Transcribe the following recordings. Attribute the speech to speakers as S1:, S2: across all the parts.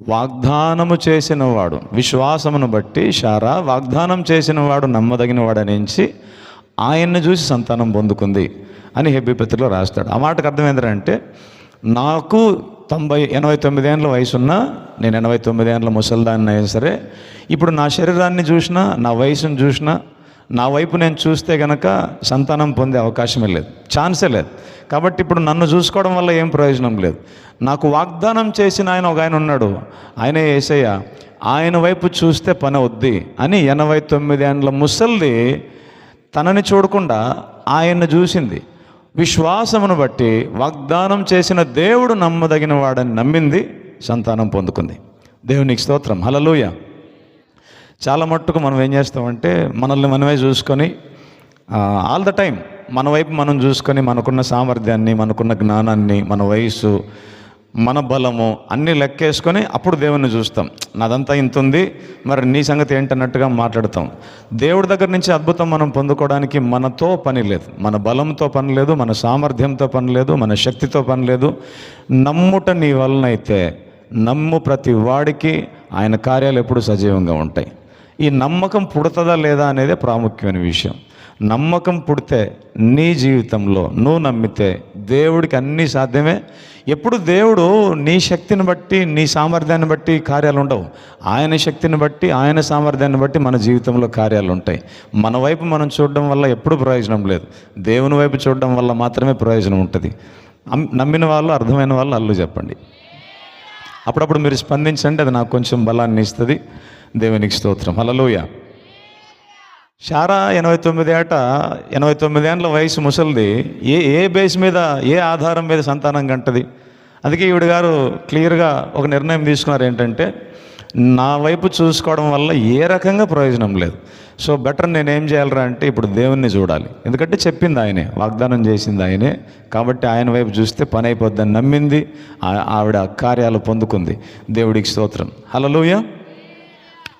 S1: వాగ్దానము చేసిన వాడు విశ్వాసమును బట్టి షారా వాగ్దానం చేసిన వాడు నమ్మదగిన వాడనించి ఆయన్ని చూసి సంతానం పొందుకుంది అని హెబ్బిపత్రిలో రాస్తాడు. ఆ మాటకు అర్థం ఏంటంటే నాకు తొంభై ఎనభై తొమ్మిది ఏళ్ళ వయసున్నా నేను ఎనభై తొమ్మిది ఏళ్ళ ముసల్దాన్ని అయినా సరే ఇప్పుడు నా శరీరాన్ని చూసినా నా వయసును చూసినా నా వైపు నేను చూస్తే గనక సంతానం పొందే అవకాశమే లేదు. ఛాన్సే లేదు. కాబట్టి ఇప్పుడు నన్ను చూసుకోవడం వల్ల ఏం ప్రయోజనం లేదు. నాకు వాగ్దానం చేసిన ఆయన ఒక ఆయన ఉన్నాడు. ఆయనే ఏసయ్య ఆయన వైపు చూస్తే పని వద్ది అని ఎనభై తొమ్మిది ఏండ్ల ముసల్ది తనని చూడకుండా ఆయన్ను చూసింది. విశ్వాసమును బట్టి వాగ్దానం చేసిన దేవుడు నమ్మదగిన వాడని నమ్మింది సంతానం పొందుకుంది. దేవునికి స్తోత్రం. హలలుయ చాలా మట్టుకు మనం ఏం చేస్తామంటే మనల్ని మనమే చూసుకొని ఆల్ ద టైం మన వైపు మనం చూసుకొని మనకున్న సామర్థ్యాన్ని మనకున్న జ్ఞానాన్ని మన వయసు మన బలము అన్నీ లెక్కేసుకొని అప్పుడు దేవుణ్ణి చూస్తాం. నాదంతా ఇంత ఉంది మరి నీ సంగతి ఏంటన్నట్టుగా మాట్లాడతాం. దేవుడి దగ్గర నుంచి అద్భుతం మనం పొందుకోవడానికి మనతో పని లేదు. మన బలంతో పని లేదు మన సామర్థ్యంతో పని లేదు మన శక్తితో పని లేదు. నమ్ముట నీ వలనైతే నమ్ము ప్రతి వాడికి ఆయన కార్యాలు ఎప్పుడు సజీవంగా ఉంటాయి. ఈ నమ్మకం పుడుతుందా లేదా అనేదే ప్రాముఖ్యమైన విషయం. నమ్మకం పుడితే నీ జీవితంలో నువ్వు నమ్మితే దేవుడికి అన్నీ సాధ్యమే. ఎప్పుడు దేవుడు నీ శక్తిని బట్టి నీ సామర్థ్యాన్ని బట్టి కార్యాలు ఉండవు. ఆయన శక్తిని బట్టి ఆయన సామర్థ్యాన్ని బట్టి మన జీవితంలో కార్యాలు ఉంటాయి. మన వైపు మనం చూడడం వల్ల ఎప్పుడు ప్రయోజనం లేదు. దేవుని వైపు చూడడం వల్ల మాత్రమే ప్రయోజనం ఉంటుంది. నమ్మిన వాళ్ళు అర్థమైన వాళ్ళు అల్లు చెప్పండి. అప్పుడప్పుడు మీరు స్పందించండి అది నాకు కొంచెం బలాన్ని ఇస్తుంది. దేవునికి స్తోత్రం. హలలోయ షారా ఎనభై తొమ్మిది ఏట ఎనభై తొమ్మిది ఏళ్ళ వయసు ముసలిది ఏ ఏ బేస్ మీద ఏ ఆధారం మీద సంతానం గంటది అందుకే ఈవిడ గారు క్లియర్గా ఒక నిర్ణయం తీసుకున్నారు ఏంటంటే నా వైపు చూసుకోవడం వల్ల ఏ రకంగా ప్రయోజనం లేదు. సో బెటర్ నేను ఏం చేయాలరా అంటే ఇప్పుడు దేవుణ్ణి చూడాలి. ఎందుకంటే చెప్పింది ఆయనే వాగ్దానం చేసింది ఆయనే. కాబట్టి ఆయన వైపు చూస్తే పని అయిపోద్దని నమ్మింది. ఆ- ఆవిడ కార్యాలు పొందుకుంది. దేవుడికి స్తోత్రం. Hallelujah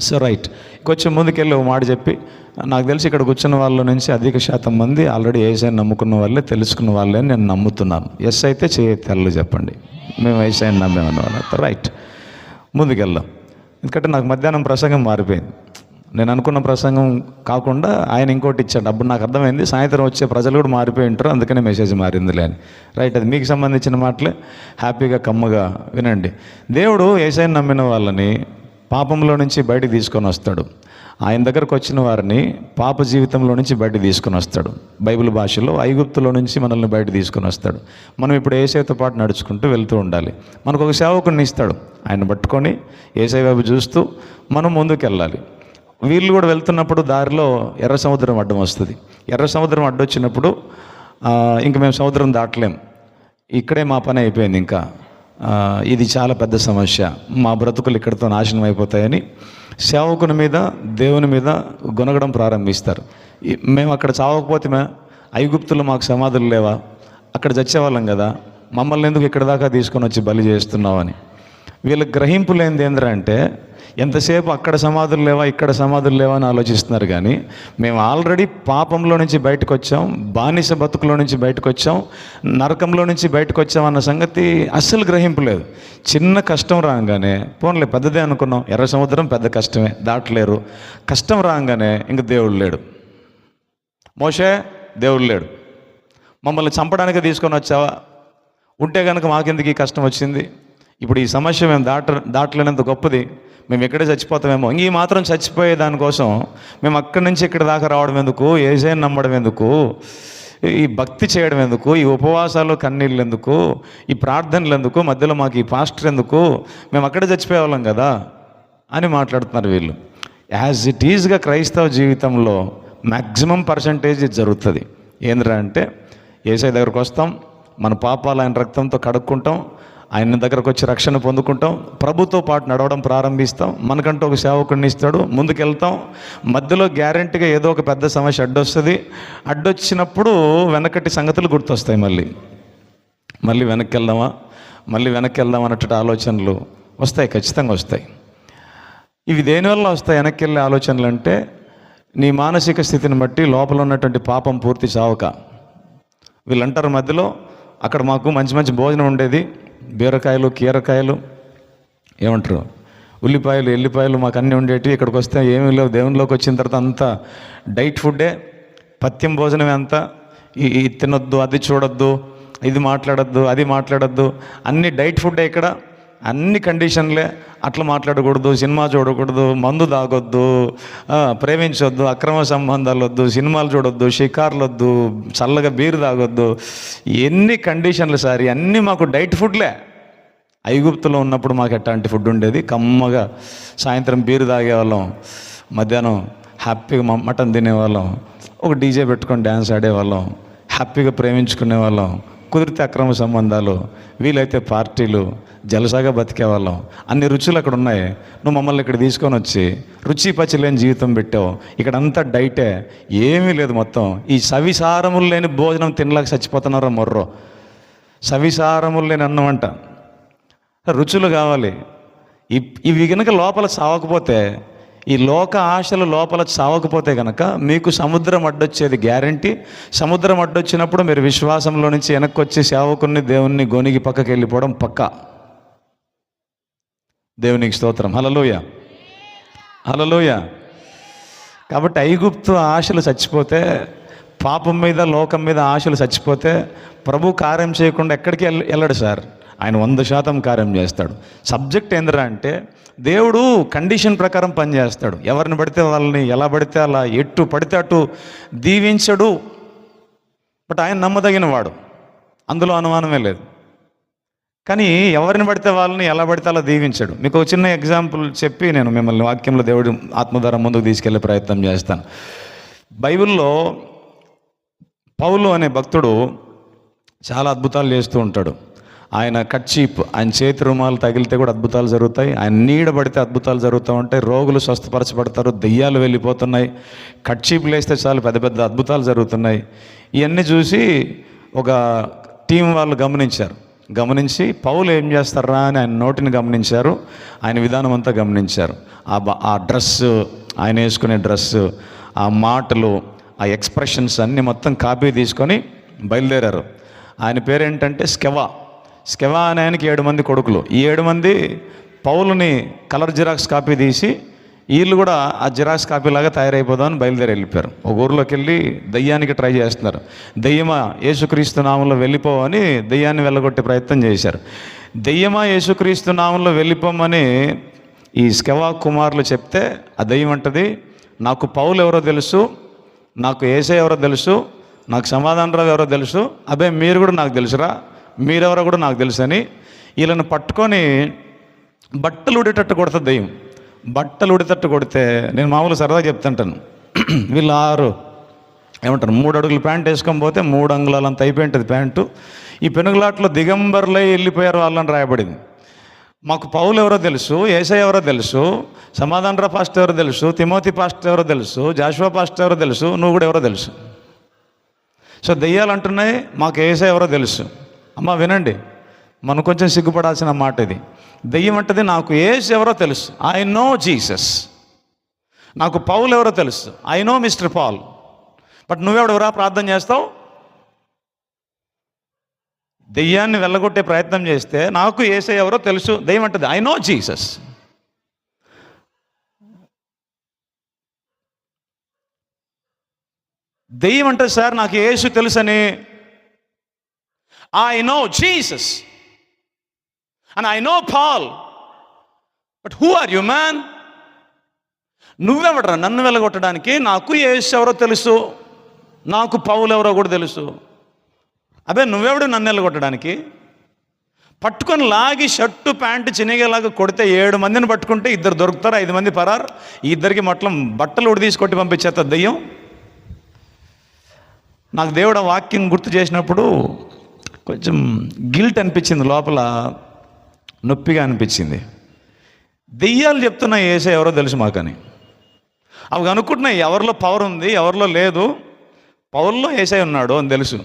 S1: so right. కొంచెం ముందుకెళ్ళి ఒక మాట చెప్పి నాకు తెలిసి ఇక్కడ కూర్చున్న వాళ్ళ నుంచి అధిక శాతం మంది ఆల్రెడీ ఏసైని నమ్ముకున్న వాళ్ళే తెలుసుకున్న వాళ్ళే అని నేను నమ్ముతున్నాను. ఎస్ అయితే చేయ తెల్లు చెప్పండి. మేము ఏసైని నమ్మేమన్న వాళ్ళు రైట్. ముందుకెళ్దాం. ఎందుకంటే నాకు మధ్యాహ్నం ప్రసంగం మారిపోయింది. నేను అనుకున్న ప్రసంగం కాకుండా ఆయన ఇంకోటి ఇచ్చాడు. అప్పుడు నాకు అర్థమైంది సాయంత్రం వచ్చే ప్రజలు కూడా మారిపోయి ఉంటారు అందుకనే మెసేజ్ మారిందిలే అని. రైట్. అది మీకు సంబంధించిన మాటలే. హ్యాపీగా కమ్మగా వినండి. దేవుడు ఏసైని నమ్మిన వాళ్ళని పాపంలో నుంచి బయటికి తీసుకొని వస్తాడు. ఆయన దగ్గరకు వచ్చిన వారిని పాప జీవితంలో నుంచి బయట తీసుకొని వస్తాడు. బైబిల్ భాషలో ఐగుప్తులో నుంచి మనల్ని బయట తీసుకొని వస్తాడు. మనం ఇప్పుడు ఏసైతో పాటు నడుచుకుంటూ వెళ్తూ ఉండాలి. మనకు ఒక సేవకుడిని ఇస్తాడు. ఆయన పట్టుకొని ఏసై వైపు చూస్తూ మనం ముందుకు వెళ్ళాలి వీళ్ళు కూడా వెళ్తున్నప్పుడు దారిలో ఎర్ర సముద్రం అడ్డం వస్తుంది. ఎర్ర సముద్రం అడ్డొచ్చినప్పుడు ఇంక మేము సముద్రం దాటలేం. ఇక్కడే మా పని అయిపోయింది ఇంకా. ఇది చాలా పెద్ద సమస్య. మా బ్రతుకులు ఇక్కడితో నాశనం అయిపోతాయని సేవకుని మీద దేవుని మీద గొనగడం ప్రారంభిస్తారు. మేము అక్కడ చావకపోతే ఐగుప్తులు మాకు సమాధులు లేవా? అక్కడ చచ్చేవాళ్ళం కదా. మమ్మల్ని ఎందుకు ఇక్కడ దాకా తీసుకొని వచ్చి బలి చేస్తున్నావు అని. వీళ్ళ గ్రహింపు లేనిది ఏంటంటే ఎంతసేపు అక్కడ సమాధులు లేవా ఇక్కడ సమాధులు లేవా అని ఆలోచిస్తున్నారు కానీ మేము ఆల్రెడీ పాపంలో నుంచి బయటకు వచ్చాం బానిస బతుకులో నుంచి బయటకు వచ్చాం నరకంలో నుంచి బయటకు వచ్చాం అన్న సంగతి అస్సలు గ్రహింపు లేదు. చిన్న కష్టం రాగానే పోన్లే పెద్దదే అనుకున్నాం ఎర్ర సముద్రం పెద్ద కష్టమే దాటలేరు. కష్టం రాగానే ఇంక దేవుడు లేడు. మోషే దేవుడు లేడు. మమ్మల్ని చంపడానికి తీసుకొని వచ్చావా? ఉంటే కనుక మాకెందుకు ఈ కష్టం వచ్చింది? ఇప్పుడు ఈ సమస్య మేము దాట దాటలేనంత గొప్పది. మేము ఇక్కడే చచ్చిపోతామేమో. ఇంక మాత్రం చచ్చిపోయే దానికోసం మేము అక్కడి నుంచి ఇక్కడ దాకా రావడం ఎందుకు? ఏజైని నమ్మడం ఎందుకు? ఈ భక్తి చేయడం ఎందుకు? ఈ ఉపవాసాలు కన్నీళ్ళు ఎందుకు? ఈ ప్రార్థనలు ఎందుకు? మధ్యలో మాకు ఈ పాస్టర్ ఎందుకు? మేము అక్కడే చచ్చిపోయేవాళ్ళం కదా? అని మాట్లాడుతున్నారు వీళ్ళు. యాజ్ ఇట్ ఈజ్గా క్రైస్తవ జీవితంలో మ్యాక్సిమం పర్సంటేజ్ ఇది జరుగుతుంది. ఏంద్రా అంటే ఏసై దగ్గరకు వస్తాం మన పాపాలు ఆయన రక్తంతో కడుక్కుంటాం ఆయన దగ్గరకు వచ్చి రక్షణ పొందుకుంటాం. ప్రభుతో పాటు నడవడం ప్రారంభిస్తాం. మనకంటూ ఒక సేవకుడిని ఇస్తాడు. ముందుకెళ్తాం. మధ్యలో గ్యారంటీగా ఏదో ఒక పెద్ద సమస్య అడ్డొస్తుంది. అడ్డొచ్చినప్పుడు వెనకటి సంగతులు గుర్తొస్తాయి మళ్ళీ. మళ్ళీ వెనక్కి వెళ్దామా మళ్ళీ వెనక్కి వెళ్దాం అన్నట్టు ఆలోచనలు వస్తాయి. ఖచ్చితంగా వస్తాయి. ఇవి దేనివల్ల వస్తాయి? వెనక్కి వెళ్ళే ఆలోచనలు అంటే నీ మానసిక స్థితిని బట్టి లోపల ఉన్నటువంటి పాపం పూర్తి చావక. వీళ్ళంటారు మధ్యలో అక్కడ మాకు మంచి మంచి భోజనం ఉండేది. బీరకాయలు కీరకాయలు ఏమంటారు? ఉల్లిపాయలు ఎల్లిపాయలు మాకు అన్నీ ఉండేవి ఇక్కడికి వస్తే ఏమీ లేవు. దేవునిలోకి వచ్చిన తర్వాత అంతా డైట్ ఫుడ్డే. పత్యం భోజనమే అంతా. ఈ ఈ తినొద్దు అది చూడొద్దు ఇది మాట్లాడొద్దు అది మాట్లాడొద్దు. అన్ని డైట్ ఫుడ్డే ఇక్కడ. అన్ని కండిషన్లే. అట్లా మాట్లాడకూడదు సినిమా చూడకూడదు మందు తాగొద్దు ప్రేమించొద్దు అక్రమ సంబంధాలు వద్దు సినిమాలు చూడొద్దు షికార్లు వద్దు చల్లగా బీరు తాగొద్దు. ఎన్ని కండిషన్లు సార్ అన్నీ మాకు డైట్ ఫుడ్లే. ఐగుప్తులో ఉన్నప్పుడు మాకు ఎట్లాంటి ఫుడ్ ఉండేది? కమ్మగా సాయంత్రం బీరు తాగేవాళ్ళం మధ్యాహ్నం హ్యాపీగా మటన్ తినేవాళ్ళం ఒక డీజే పెట్టుకొని డ్యాన్స్ ఆడేవాళ్ళం హ్యాపీగా ప్రేమించుకునే వాళ్ళం కుదిరితే అక్రమ సంబంధాలు వీలైతే పార్టీలు జలసాగా బతికేవాళ్ళం అన్ని రుచులు అక్కడ ఉన్నాయి. నువ్వు మమ్మల్ని ఇక్కడ తీసుకొని వచ్చి రుచి పచ్చి లేని జీవితం పెట్టావు. ఇక్కడ అంతా డైటే. ఏమీ లేదు మొత్తం. ఈ సవిసారములు లేని భోజనం తినలేక చచ్చిపోతున్నారా మొర్రో? సవిసారములు లేని అన్నం అంట. రుచులు కావాలి. ఇ- ఇవి కనుక లోపల సావకపోతే ఈ లోక ఆశలు లోపల సావకపోతే కనుక మీకు సముద్రం అడ్డొచ్చేది గ్యారంటీ. సముద్రం అడ్డొచ్చినప్పుడు మీరు విశ్వాసంలో నుంచి వెనక్కి వచ్చి సేవకుని దేవుణ్ణి గొనిగి పక్కకి వెళ్ళిపోవడం పక్కా. దేవునికి స్తోత్రం. హలలోయ హలలోయ కాబట్టి ఐగుప్తు ఆశలు చచ్చిపోతే పాపం మీద లోకం మీద ఆశలు చచ్చిపోతే ప్రభు కార్యం చేయకుండా ఎక్కడికి వెళ్ళ వెళ్ళడు సార్? ఆయన వంద శాతం కార్యం చేస్తాడు. సబ్జెక్ట్ ఏందిరా అంటే దేవుడు కండిషన్ ప్రకారం పనిచేస్తాడు ఎవరిని పడితే వాళ్ళని ఎలా పడితే అలా ఎట్టు పడితే అటు దీవించడు. బట్ ఆయన నమ్మదగిన వాడు అందులో అనుమానమే లేదు. కానీ ఎవరిని పడితే వాళ్ళని ఎలా పడితే అలా దీవించాడు. మీకు ఒక చిన్న ఎగ్జాంపుల్ చెప్పి నేను మిమ్మల్ని వాక్యంలో దేవుడు ఆత్మధార ముందుకు తీసుకెళ్ళే ప్రయత్నం చేస్తాను. బైబిల్లో పౌలు అనే భక్తుడు చాలా అద్భుతాలు చేస్తూ ఉంటాడు. ఆయన కట్చీప్ ఆయన చేతి రుమాలు తగిలితే కూడా అద్భుతాలు జరుగుతాయి. ఆయన నీడ పడితే అద్భుతాలు జరుగుతూ ఉంటాయి. రోగులు స్వస్థపరచబడతారు. దెయ్యాలు వెళ్ళిపోతున్నాయి. కట్చీప్ వేస్తే చాలు పెద్ద పెద్ద అద్భుతాలు జరుగుతున్నాయి. ఇవన్నీ చూసి ఒక టీం వాళ్ళు గమనించారు. గమనించి పౌలు ఏం చేస్తారా అని ఆయన నోటిని గమనించారు. ఆయన విధానం అంతా గమనించారు. ఆ బ- ఆ డ్రెస్ ఆయన వేసుకునే డ్రెస్ ఆ మాటలు ఆ ఎక్స్ప్రెషన్స్ అన్నీ మొత్తం కాపీ తీసుకొని బయలుదేరారు. ఆయన పేరేంటంటే స్కెవా. స్కెవా అనే ఆయనకి ఏడు మంది కొడుకులు. ఈ ఏడు మంది పౌలుని కలర్ జిరాక్స్ కాపీ తీసి వీళ్ళు కూడా ఆ జిరాక్స్ కాపీలాగా తయారైపోదామని బయలుదేరి వెళ్ళిపోయారు. ఒక ఊర్లోకి వెళ్ళి దయ్యానికి ట్రై చేస్తున్నారు. దయ్యమా యేసుక్రీస్తు నామంలో వెళ్ళిపోవని దయ్యాన్ని వెళ్ళగొట్టే ప్రయత్నం చేశారు. దయ్యమా యేసుక్రీస్తు నామంలో వెళ్ళిపోమని ఈ స్కెవా కుమారులు చెప్తే ఆ దయ్యం అంటది నాకు పౌలు ఎవరో తెలుసు నాకు ఏసే ఎవరో తెలుసు నాకు సమాధానరావు ఎవరో తెలుసు అబ్బే మీరు కూడా నాకు తెలుసురా మీరెవరో కూడా నాకు తెలుసు అని వీళ్ళని పట్టుకొని బట్టలు ఉడేటట్టు కొడుతుంది దయ్యం. బట్టలు ఉడితట్టు కొడితే నేను మామూలు సరదా చెప్తుంటాను. వీళ్ళు ఆరు ఏమంటారు మూడు అడుగులు ప్యాంట్ వేసుకొని పోతే మూడు అంగుళాలు అంత అయిపోయి ఉంటుంది ప్యాంటు. ఈ పెనుగులాట్లో దిగంబర్లై వెళ్ళిపోయారు వాళ్ళని రాయబడింది. మాకు పౌలు ఎవరో తెలుసు ఏసై ఎవరో తెలుసు సమాధానరా పాస్ట్ ఎవరో తెలుసు తిమోతి పాస్ట్ ఎవరో తెలుసు జాషువా పాస్ట్ ఎవరో తెలుసు నువ్వు కూడా ఎవరో తెలుసు. సో దెయ్యాలు అంటున్నాయి మాకు ఏసై ఎవరో తెలుసు. అమ్మ వినండి మనం కొంచెం సిగ్గుపడాల్సిన మాట ఇది. దెయ్యం అంటది నాకు ఏజ్ ఎవరో తెలుసు. ఐ నో జీసస్ నాకు పౌలు ఎవరో తెలుసు. I know mister Paul. But నువ్వెవడెవరా ప్రార్థన చేస్తావు? దెయ్యాన్ని వెళ్ళగొట్టే ప్రయత్నం చేస్తే నాకు ఏసే ఎవరో తెలుసు. దెయ్యం అంటది ఐ నో జీసస్ దెయ్యం అంటే సార్ నాకు యేసు తెలుసని. I know Jesus and I know Paul but who are you man నువ్వెవడరా? నన్ను వెళ్ళగొట్టడానికి నాకు యేసు ఎవరో తెలుసు. నాకు పౌలు ఎవరో కూడా తెలుసు. అదే నువ్వెవడు నన్ను వెళ్ళగొట్టడానికి పట్టుకొని లాగి షర్టు ప్యాంటు చినిగేలాగా కొడితే ఏడు మందిని పట్టుకుంటే ఇద్దరు దొరుకుతారు? ఐదు మంది పరారు? ఈ ఇద్దరికి మొత్తం బట్టలు ఉడి తీసుకొట్టి పంపించేత దెయ్యం. నాకు దేవుడు వాక్యం గుర్తు చేసినప్పుడు కొంచెం గిల్ట్ అనిపించింది లోపల. నొప్పిగా అనిపించింది. దెయ్యాలు చెప్తున్నా ఏసే ఎవరో తెలుసు మాకని. అవి అనుకుంటున్నాయి ఎవరిలో పవర్ ఉంది ఎవరిలో లేదు. పౌల్లో ఏసై ఉన్నాడు అని తెలుసు.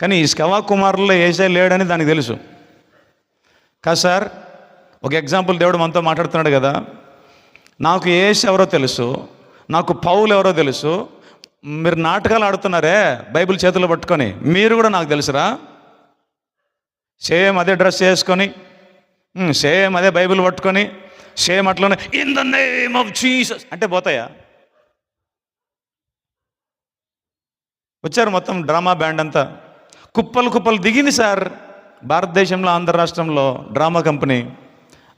S1: కానీ ఈ స్కవా కుమారుల్లో ఏసై లేడని దానికి తెలుసు. కాదు సార్ ఒక ఎగ్జాంపుల్ దేవుడు మనతో మాట్లాడుతున్నాడు కదా. నాకు ఏసు ఎవరో తెలుసు నాకు పౌలు ఎవరో తెలుసు. మీరు నాటకాలు ఆడుతున్నారే బైబిల్ చేతిలో పట్టుకొని మీరు కూడా నాకు తెలుసురా? సేమ్ అదే డ్రెస్ వేసుకొని సేమ్ అదే బైబిల్ పట్టుకొని సేమ్ అట్లనే in the name of Jesus అంటే పోతాయా? వచ్చారు మొత్తం డ్రామా బ్యాండ్ అంతా. కుప్పలు కుప్పలు దిగింది సార్ భారతదేశంలో ఆంధ్ర రాష్ట్రంలో డ్రామా కంపెనీ.